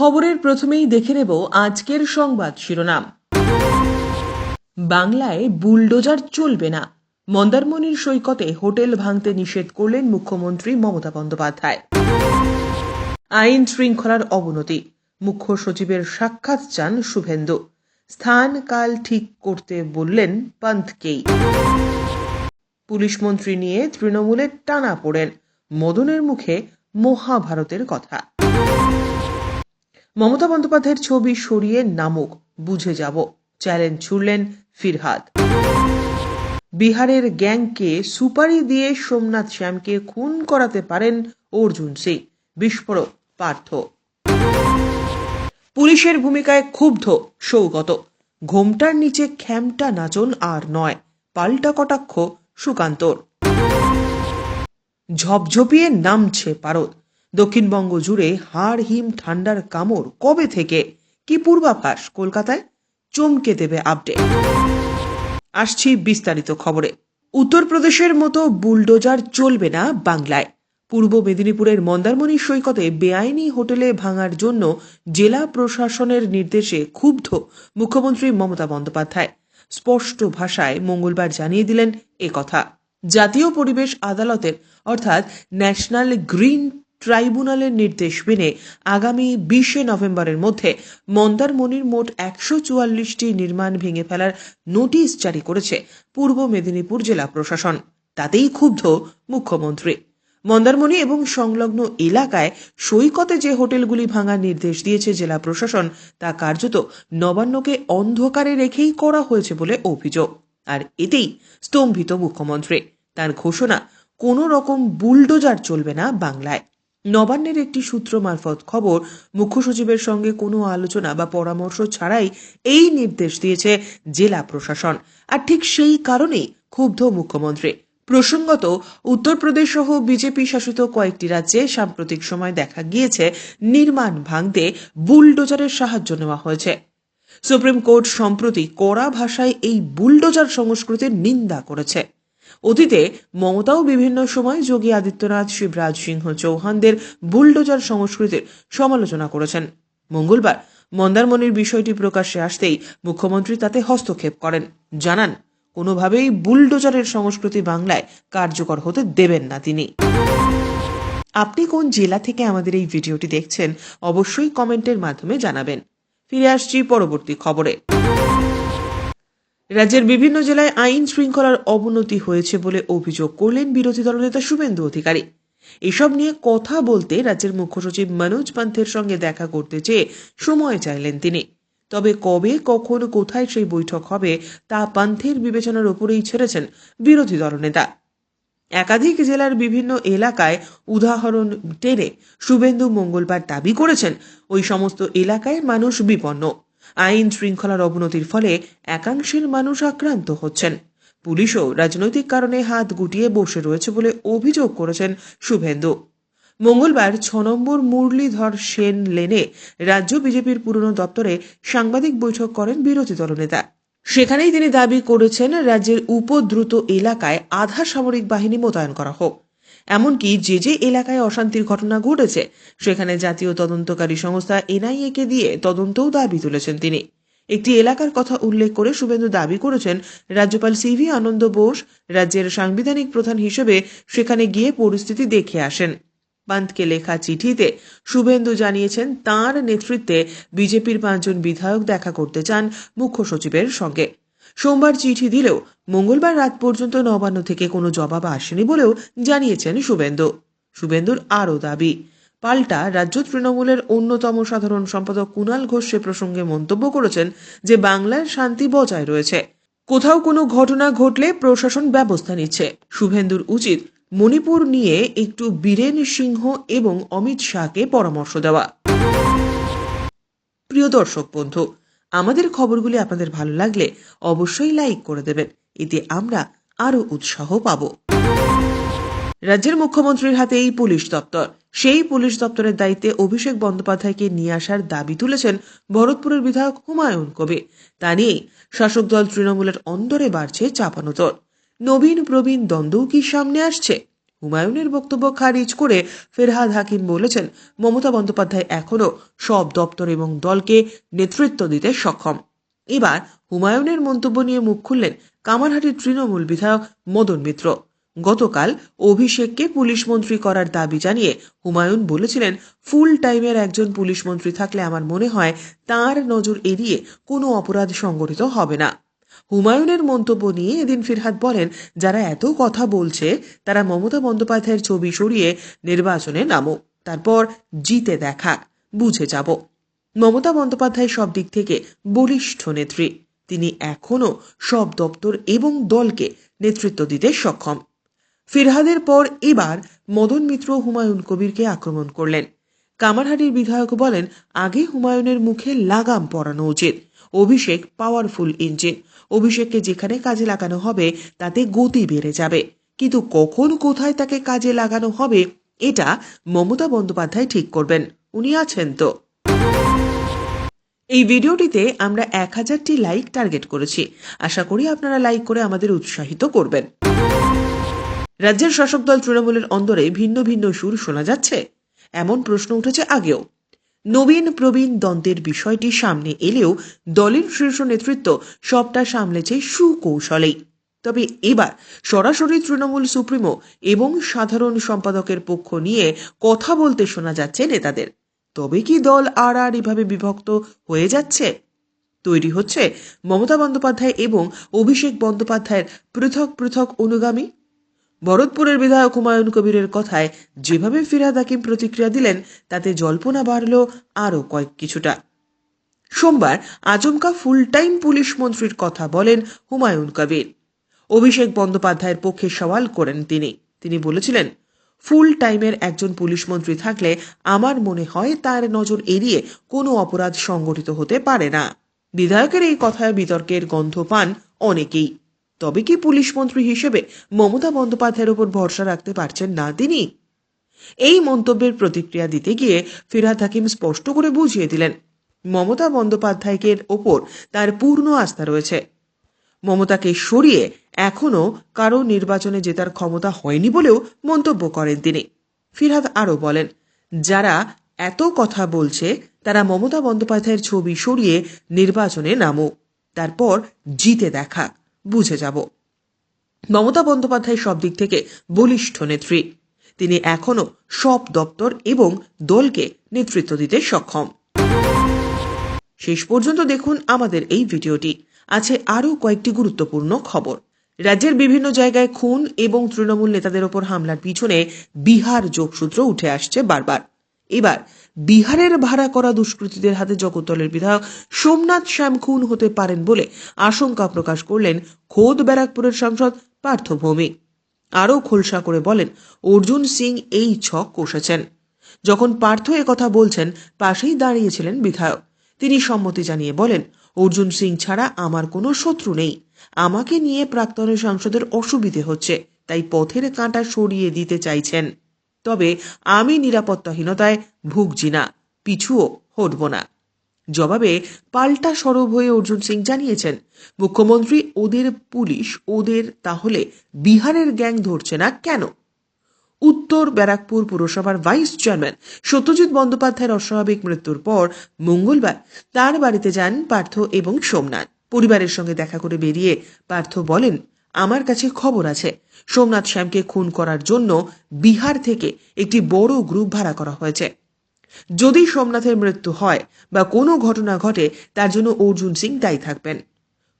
খবরের প্রথমেই দেখে নেব আজকের সংবাদ শিরোনাম। বাংলায় বুলডোজার চলবে না। মন্দারমণির সৈকতে হোটেল ভাঙতে নিষেধ করলেন মুখ্যমন্ত্রী মমতা বন্দ্যোপাধ্যায়। আইন শৃঙ্খলার অবনতি। মুখ্য সচিবের সাক্ষাৎ চান শুভেন্দু। স্থান কাল ঠিক করতে বললেন পান্থকেই। পুলিশ মন্ত্রী নিয়ে তৃণমূলের টানা পড়েন। মদনের মুখে মহাভারতের কথা। মমতা বন্দ্যোপাধ্যায়ের ছবি সরিয়ে নামুক, বুঝে যাব। চ্যালেঞ্জ ছুড়লেন ফিরহাদ। বিহারের গ্যাংকে সুপারি দিয়ে সোমনাথ শ্যামকে খুন করাতে পারেন অর্জুন সিং, বিস্ফোরক পার্থ। পুলিশের ভূমিকায় ক্ষুব্ধ সৌগত। ঘোমটার নিচে খ্যামটা নাচন আর নয়, পাল্টা কটাক্ষ সুকান্তর। ঝপঝপিয়ে নামছে পারদ। দক্ষিণবঙ্গ জুড়ে হাড় হিম ঠান্ডার কামড় কবে থেকে? কি পূর্বাভাস? কলকাতায়? চমকে দেবে আপডেট আসছি বিস্তারিত খবরে। উত্তরপ্রদেশের মতো বুলডোজার চলবে না বাংলায়। পূর্ব মেদিনীপুরের মন্দারমণি সৈকতে বেআইনি হোটেলে ভাঙার জন্য জেলা প্রশাসনের নির্দেশে ক্ষুব্ধ মুখ্যমন্ত্রী মমতা বন্দ্যোপাধ্যায়। স্পষ্ট ভাষায় মঙ্গলবার জানিয়ে দিলেন কথা। জাতীয় পরিবেশ আদালতের, অর্থাৎ ন্যাশনাল গ্রিন ট্রাইব্যুনালের নির্দেশ মেনে আগামী বিশে নভেম্বরের মধ্যে মন্দারমণির মোট একশো চুয়াল্লিশটি নির্মাণ ভেঙে ফেলার নোটিশ জারি করেছে পূর্ব মেদিনীপুর জেলা প্রশাসন। তাতেই ক্ষুব্ধ মুখ্যমন্ত্রী। মন্দারমণি এবং সংলগ্ন এলাকায় সৈকতে যে হোটেলগুলি ভাঙার নির্দেশ দিয়েছে জেলা প্রশাসন, তা কার্যত নবান্নকে অন্ধকারে রেখেই করা হয়েছে বলে অভিযোগ। আর এতেই স্তম্ভিত মুখ্যমন্ত্রী। তার ঘোষণা কোনো রকম বুলডোজার চলবে না বাংলায়। নবান্নের একটি সূত্র মারফত খবর, মুখ্য সচিবের সঙ্গে কোনো আলোচনা বা পরামর্শ ছাড়াই এই নির্দেশ দিয়েছে জেলা প্রশাসন। আর ঠিক সেই কারণেই ক্ষুব্ধ মুখ্যমন্ত্রী। প্রসঙ্গত, উত্তরপ্রদেশ সহ বিজেপি শাসিত কয়েকটি রাজ্যে সাম্প্রতিক সময় দেখা গিয়েছে নির্মাণ ভাঙতে বুলডোজারের সাহায্য নেওয়া হয়েছে। সুপ্রিম কোর্ট সম্প্রতি কড়া ভাষায় এই বুলডোজার সংস্কৃতির নিন্দা করেছে। অতীতে মমতাও বিভিন্ন সময় যোগী আদিত্যনাথ, শিবরাজ সিংহ চৌহানদের বুলডোজার সংস্কৃতির সমালোচনা করেছেন। মঙ্গলবার মন্দারমণির বিষয়টি প্রকাশ্যে আসতেই মুখ্যমন্ত্রী তাতে হস্তক্ষেপ করেন। জানান, কোনোভাবেই বুলডোজারের সংস্কৃতি বাংলায় কার্যকর হতে দেবেন না তিনি। আপনি কোন জেলা থেকে আমাদের এই ভিডিওটি দেখছেন, অবশ্যই কমেন্টের মাধ্যমে জানাবেন। ফিরে আসছি পরবর্তী খবরে। রাজ্যের বিভিন্ন জেলায় আইন শৃঙ্খলার অবনতি হয়েছে বলে অভিযোগ করলেন বিরোধী দলনেতা শুভেন্দু অধিকারী। এসব নিয়ে কথা বলতে রাজ্যের মুখ্য সচিব মনোজ পান্থের সঙ্গে দেখা করতে চেয়ে সময় চাইলেন তিনি। তবে কবে, কখন, কোথায় সেই বৈঠক হবে তা পান্থের বিবেচনার উপরেই ছেড়েছেন বিরোধী দলনেতা একাধিক জেলার বিভিন্ন এলাকায় উদাহরণ টেনে শুভেন্দু মঙ্গলবার দাবি করেছেন, ওই সমস্ত এলাকায় মানুষ বিপন্ন। আইন শৃঙ্খলার অবনতির ফলে একাংশের মানুষ আক্রান্ত হচ্ছেন। পুলিশও রাজনৈতিক কারণে হাত গুটিয়ে বসে রয়েছে বলে অভিযোগ করেছেন শুভেন্দু। মঙ্গলবার ছ নম্বর মুরলীধর সেন লেনে রাজ্য বিজেপির পুরনো দপ্তরে সাংবাদিক বৈঠক করেন বিরোধী দলনেতা। সেখানেই তিনি দাবি করেছেন, রাজ্যের উপদ্রুত এলাকায় আধা সামরিক বাহিনী মোতায়েন করা হোক। এমনকি যে যে এলাকায় অশান্তির ঘটনা ঘটেছে, সেখানে জাতীয় তদন্তকারী সংস্থা এনআইএ কে দিয়ে তদন্তও দাবি তুলেছেন তিনি। একটি এলাকার কথা উল্লেখ করে শুভেন্দু দাবি করেছেন, রাজ্যপাল সিভি আনন্দ বোস, রাজ্যের সাংবিধানিক প্রধান হিসেবে সেখানে গিয়ে পরিস্থিতি দেখে আসেন। পান্তকে লেখা চিঠিতে শুভেন্দু জানিয়েছেন, তার নেতৃত্বে বিজেপির পাঁচজন বিধায়ক দেখা করতে চান মুখ্য সচিবের সঙ্গে। সোমবার চিঠি দিলেও মঙ্গলবার রাত পর্যন্ত নবান্ন থেকে কোনো জবাব আসেনি বলেও জানিয়েছেন শুভেন্দু। শুভেন্দুর আরও দাবি, পাল্টা রাজ্য তৃণমূলের অন্যতম সাধারণ সম্পাদক কুণাল ঘোষ সে প্রসঙ্গে মন্তব্য করেছেন যে বাংলার শান্তি বজায় রয়েছে। কোথাও কোনো ঘটনা ঘটলে প্রশাসন ব্যবস্থা নিচ্ছে। শুভেন্দুর উচিত মণিপুর নিয়ে একটু বীরেন সিংহ এবং অমিত শাহকে পরামর্শ দেওয়া। প্রিয় দর্শক বন্ধু আমাদের খবরগুলি আপনাদের ভালো লাগলে অবশ্যই লাইক করে দেবেন। এতে আমরা আরও উৎসাহ পাব। রাজ্যের মুখ্যমন্ত্রীর হাতে এই পুলিশ দপ্তর। সেই পুলিশ দপ্তরের দায়িত্বে অভিষেক বন্দ্যোপাধ্যায়কে নিয়ে আসার দাবি তুলেছেন ভরতপুরের বিধায়ক হুমায়ুন কবির তা নিয়েই শাসক দল তৃণমূলের অন্দরে বাড়ছে চাপানোতর। নবীন প্রবীণ দ্বন্দ্বও কি সামনে আসছে? হুমায়ুনের বক্তব্য খারিজ করে ফেরহাদ হাকিম বলেছেন, মমতা বন্দ্যোপাধ্যায় এখনও সব দপ্তর এবং দলকে নেতৃত্ব দিতে সক্ষম। এবার হুমায়ুনের মন্তব্য নিয়ে মুখ খুললেন কামারহাটির তৃণমূল বিধায়ক মদন মিত্র। গতকাল অভিষেককে পুলিশ মন্ত্রী করার দাবি জানিয়ে হুমায়ুন বলেছিলেন, ফুল টাইমের একজন পুলিশ মন্ত্রী থাকলে আমার মনে হয় তার নজর এড়িয়ে কোনো অপরাধ সংগঠিত হবে না। হুমায়ুনের মন্তব্য নিয়ে এদিন ফিরহাদ বলেন, যারা এত কথা বলছে, তারা মমতা বন্দ্যোপাধ্যায়ের ছবি সরিয়ে নির্বাচনে নামুক, তারপর জিতে দেখা, বুঝে যাব। মমতা বন্দ্যোপাধ্যায় সব দিক থেকে বলিষ্ঠ নেত্রী। তিনি এখনও সব দপ্তর এবং দলকে নেতৃত্ব দিতে সক্ষম। ফিরহাদের পর এবার মদন মিত্র হুমায়ুন কবিরকে আক্রমণ করলেন। কামারহাটির বিধায়ক বলেন, আগে হুমায়ুনের মুখে লাগাম পরানো উচিত, অভিষেক পাওয়ারফুল ইঞ্জিন। অভিষেককে যেখানে কাজে লাগানো হবে, তাতে গতি বেড়ে যাবে। কিন্তু কখন কোথায় তাকে কাজে লাগানো হবে, এটা মমতা বন্দ্যোপাধ্যায় ঠিক করবেন। উনি আছেন তো। এই ভিডিওটিতে আমরা এক হাজারটি লাইক টার্গেট করেছি। আশা করি আপনারা লাইক করে আমাদের উৎসাহিত করবেন। রাজ্যের শাসক দল তৃণমূলের অন্দরে ভিন্ন ভিন্ন সুর শোনা যাচ্ছে? এমন প্রশ্ন উঠেছে আগেও। নবীন প্রবীণ দ্বন্দ্বের বিষয়টি সামনে এলেও দলের শীর্ষ নেতৃত্ব সবটা সামলেছে সুকৌশলেই। তবে এবার সরাসরি তৃণমূল সুপ্রিমো এবং সাধারণ সম্পাদকের পক্ষ নিয়ে কথা বলতে শোনা যাচ্ছে নেতাদের। তবে কি দল আর আর এভাবে বিভক্ত হয়ে যাচ্ছে? তৈরি হচ্ছে মমতা বন্দ্যোপাধ্যায় এবং অভিষেক বন্দ্যোপাধ্যায়ের পৃথক পৃথক অনুগামী। ভরতপুরের বিধায়ক হুমায়ুন কবিরের কথায় যেভাবে ফিরাদ হাকিম প্রতিক্রিয়া দিলেন, তাতে জল্পনা বাড়ল আরও কয়েক কিছুটা। সোমবার আজমকা ফুল টাইম পুলিশ মন্ত্রীর কথা বলেন হুমায়ুন কবির। অভিষেক বন্দ্যোপাধ্যায়ের পক্ষে সওয়াল করেন তিনি। তিনি বলেছিলেন ফুল টাইমের একজন পুলিশ মন্ত্রী থাকলে আমার মনে হয় তার নজর এড়িয়ে কোনো অপরাধ সংগঠিত হতে পারে না। বিধায়কের এই কথায় বিতর্কের গন্ধ পান অনেকেই। তবে কি পুলিশ মন্ত্রী হিসেবে মমতা বন্দ্যোপাধ্যায়ের উপর ভরসা রাখতে পারছেন না তিনি? এই মন্তব্যের প্রতিক্রিয়া দিতে গিয়ে ফিরহাদ হাকিম স্পষ্ট করে বুঝিয়ে দিলেন, মমতা বন্দ্যোপাধ্যায়ের ওপর তার পূর্ণ আস্থা রয়েছে। মমতাকে সরিয়ে এখনও কারও নির্বাচনে জেতার ক্ষমতা হয়নি বলেও মন্তব্য করেন তিনি। ফিরহাদ আরও বলেন, যারা এত কথা বলছে, তারা মমতা বন্দ্যোপাধ্যায়ের ছবি সরিয়ে নির্বাচনে নামুক, তারপর জিতে দেখা। বুঝে যাব। মমতা বন্দ্যোপাধ্যায় সব দিক থেকে বলিষ্ঠ নেত্রী। তিনি এখনও সব দপ্তর এবং দলকে নেতৃত্ব দিতে সক্ষম। শেষ পর্যন্ত দেখুন আমাদের এই ভিডিওটি। আছে আরও কয়েকটি গুরুত্বপূর্ণ খবর। রাজ্যের বিভিন্ন জায়গায় খুন এবং তৃণমূল নেতাদের ওপর হামলার পিছনে বিহার যোগসূত্র উঠে আসছে বারবার। এবার, বিহারের ভাড়া করা দুষ্কৃতীদের হাতে জগদ্দলের বিধায়ক সোমনাথ শ্যাম খুন হতে পারেন বলে আশঙ্কা প্রকাশ করলেন খোদ ব্যারাকপুরের সাংসদ পার্থ ভৌমিক। আরও খোলসা করে বলেন, অর্জুন সিং এই ছক কষেছেন। যখন পার্থ কথা বলছেন, পাশেই দাঁড়িয়েছিলেন বিধায়ক। তিনি সম্মতি জানিয়ে বলেন, অর্জুন সিং ছাড়া আমার কোনো শত্রু নেই। আমাকে নিয়ে প্রাক্তনের সাংসদের অসুবিধে হচ্ছে, তাই পথের কাঁটা সরিয়ে দিতে চাইছেন। তবে আমি নিরাপত্তাহীনতায় ভুগছি না, পিছুও হটব না। জবাবে পাল্টা সরব হয়ে অর্জুন সিং জানিয়েছেন, মুখ্যমন্ত্রী, ওদের পুলিশ, ওদের তাহলে বিহারের গ্যাং ধরছে না কেন? উত্তর ব্যারাকপুর পুরসভার ভাইস চেয়ারম্যান সত্যজিৎ বন্দ্যোপাধ্যায়ের অস্বাভাবিক মৃত্যুর পর মঙ্গলবার তার বাড়িতে যান পার্থ এবং সোমনাথ। পরিবারের সঙ্গে দেখা করে বেরিয়ে পার্থ বলেন আমার কাছে খবর আছে। সোমনাথ শ্যামকে খুন করার জন্য বিহার থেকে একটি বড় গ্রুপ ভাড়া করা হয়েছে। যদি সোমনাথের মৃত্যু হয় বা কোনো ঘটনা ঘটে, তার জন্য অর্জুন সিং দায়ী থাকবেন।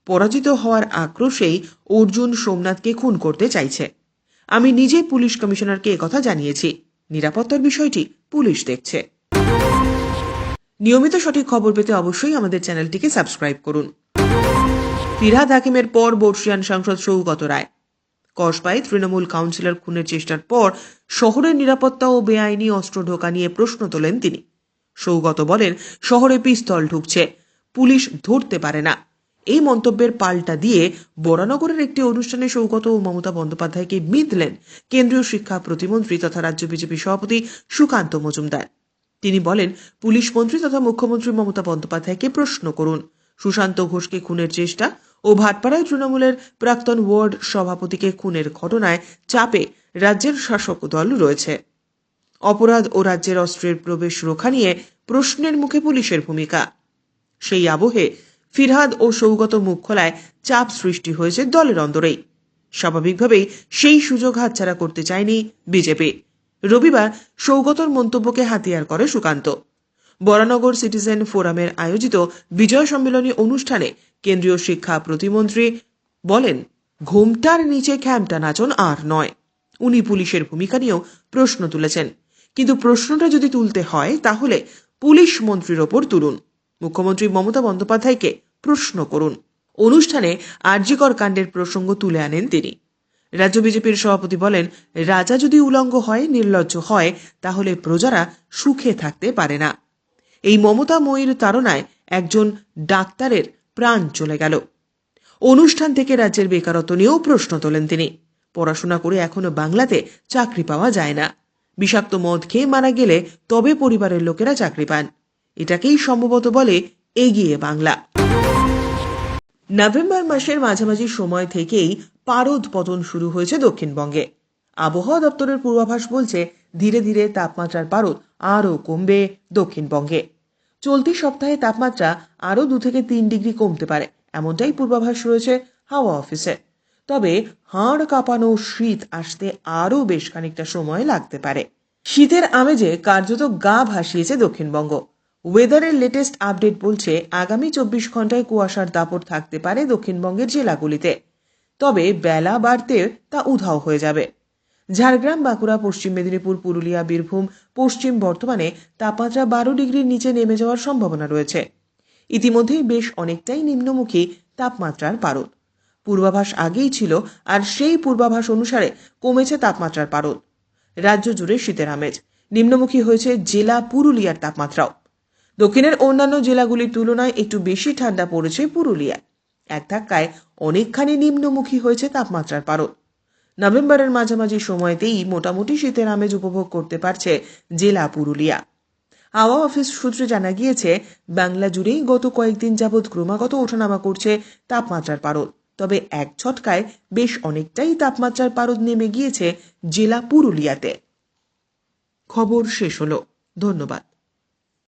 পরাজিত হওয়ার আক্রোশেই অর্জুন সোমনাথকে খুন করতে চাইছে। আমি নিজে পুলিশ কমিশনারকে একথা জানিয়েছি। নিরাপত্তার বিষয়টি পুলিশ দেখছে। নিয়মিত সঠিক খবর পেতে অবশ্যই আমাদের চ্যানেলটিকে সাবস্ক্রাইব করুন। ফিরহাদ হাকিমের পর বর্ষিয়ান সাংসদ সৌগত রায়। কসবায় তৃণমূল কাউন্সিলর খুনের চেষ্টার পর শহরের নিরাপত্তা ও বেআইনি অস্ত্র ঢোকা নিয়ে প্রশ্ন তোলেন তিনি। সৌগত বলেন, শহরে পিস্তল ঢুকছে, পুলিশ ধরতে পারে না। এই মন্তব্যের পাল্টা দিয়ে বরানগরের একটি অনুষ্ঠানে সৌগত ও মমতা বন্দ্যোপাধ্যায়কে বিঁধলেন কেন্দ্রীয় শিক্ষা প্রতিমন্ত্রী তথা রাজ্য বিজেপি সভাপতি সুকান্ত মজুমদার। তিনি বলেন, পুলিশ মন্ত্রী তথা মুখ্যমন্ত্রী মমতা বন্দ্যোপাধ্যায়কে প্রশ্ন করুন। সুশান্ত ঘোষকে খুনের চেষ্টা ও ভাটপাড়ায় তৃণমূলের প্রাক্তন ওয়ার্ড সভাপতিকে খুনের ঘটনায় চাপে রাজ্যের শাসক দল রয়েছে। অপরাধ ও রাজ্যের অস্ত্রের প্রবেশ রোখা নিয়ে প্রশ্নের মুখে পুলিশের ভূমিকা। সেই আবহে ফিরহাদ ও সৌগত মুখ খোলায় চাপ সৃষ্টি হয়েছে দলের অন্দরেই। স্বাভাবিকভাবেই সেই সুযোগ হাতছাড়া করতে চায়নি বিজেপি। রবিবার সৌগতর মন্তব্যকে হাতিয়ার করে সুকান্ত। বরানগর সিটিজেন ফোরামের আয়োজিত বিজয় সম্মেলনী অনুষ্ঠানে কেন্দ্রীয় শিক্ষা প্রতিমন্ত্রী বলেন, ঘোমটার নিচে খ্যামটা নাচন আর নয়। উনি পুলিশের ভূমিকা নিয়েও প্রশ্ন তুলেছেন। কিন্তু প্রশ্নটা যদি তুলতে হয়, তাহলে পুলিশ মন্ত্রীর ওপর তুলুন। মুখ্যমন্ত্রী মমতা বন্দ্যোপাধ্যায়কে প্রশ্ন করুন। অনুষ্ঠানে আরজিকর কাণ্ডের প্রসঙ্গ তুলে আনেন তিনি। রাজ্য বিজেপির সভাপতি বলেন, রাজা যদি উলঙ্গ হয়, নির্লজ্জ হয়, তাহলে প্রজারা সুখে থাকতে পারে না। এই মমতা ময়ীর তাড়নায় একজন ডাক্তারের প্রাণ চলে গেল। অনুষ্ঠান থেকে রাজ্যের বেকারত্ব নিয়েও প্রশ্ন তোলেন তিনি। পড়াশোনা করে এখনও বাংলাতে চাকরি পাওয়া যায় না। বিষাক্ত মদ খেয়ে মারা গেলে তবে পরিবারের লোকেরা চাকরি পান। এটাকেই সম্ভবত বলে এগিয়ে বাংলা। নভেম্বর মাসের মাঝামাঝি সময় থেকেই পারদ পতন শুরু হয়েছে দক্ষিণবঙ্গে। আবহাওয়া দপ্তরের পূর্বাভাস বলছে, ধীরে ধীরে তাপমাত্রার পারদ আরও কমবে দক্ষিণবঙ্গে। চলতি সপ্তাহে তাপমাত্রা আরও দু থেকে তিন ডিগ্রি কমতে পারে। এমনটাই পূর্বাভাস রয়েছে হাওয়া অফিসে। তবে হাড় কাঁপানো শীত আসতে আরও বেশ খানিকটা সময় লাগতে পারে। শীতের আমেজে কার্যত গা ভাসিয়েছে দক্ষিণবঙ্গ। ওয়েদারের লেটেস্ট আপডেট বলছে, আগামী চব্বিশ ঘন্টায় কুয়াশার দাপট থাকতে পারে দক্ষিণবঙ্গের জেলাগুলিতে। তবে বেলা বাড়তে তা উধাও হয়ে যাবে। ঝাড়গ্রাম, বাঁকুড়া, পশ্চিম মেদিনীপুর, পুরুলিয়া, বীরভূম, পশ্চিম বর্ধমানে তাপমাত্রা বারো ডিগ্রির নিচে নেমে যাওয়ার সম্ভাবনা রয়েছে। ইতিমধ্যেই বেশ অনেকটাই নিম্নমুখী তাপমাত্রার পারদ। পূর্বাভাস আগেই ছিল আর সেই পূর্বাভাস অনুসারে কমেছে তাপমাত্রার পারদ। রাজ্য জুড়ে শীতের আমেজ। নিম্নমুখী হয়েছে জেলা পুরুলিয়ার তাপমাত্রাও। দক্ষিণের অন্যান্য জেলাগুলির তুলনায় একটু বেশি ঠান্ডা পড়েছে পুরুলিয়ায়। এক ধাক্কায় অনেকখানি নিম্নমুখী হয়েছে তাপমাত্রার পারদ। নভেম্বরের মাঝামাঝি সময়তেই মোটামুটি শীতের আমেজ উপভোগ করতে পারছে জেলা পুরুলিয়া। হাওয়া অফিস সূত্রে জানা গিয়েছে, বাংলা জুড়েই গত কয়েকদিন যাবৎ ক্রমাগত ওঠানামা করছে তাপমাত্রার পারদ। তবে এক ছটকায় বেশ অনেকটাই তাপমাত্রার পারদ নেমে গিয়েছে জেলা পুরুলিয়াতে। খবর শেষ হলো। ধন্যবাদ।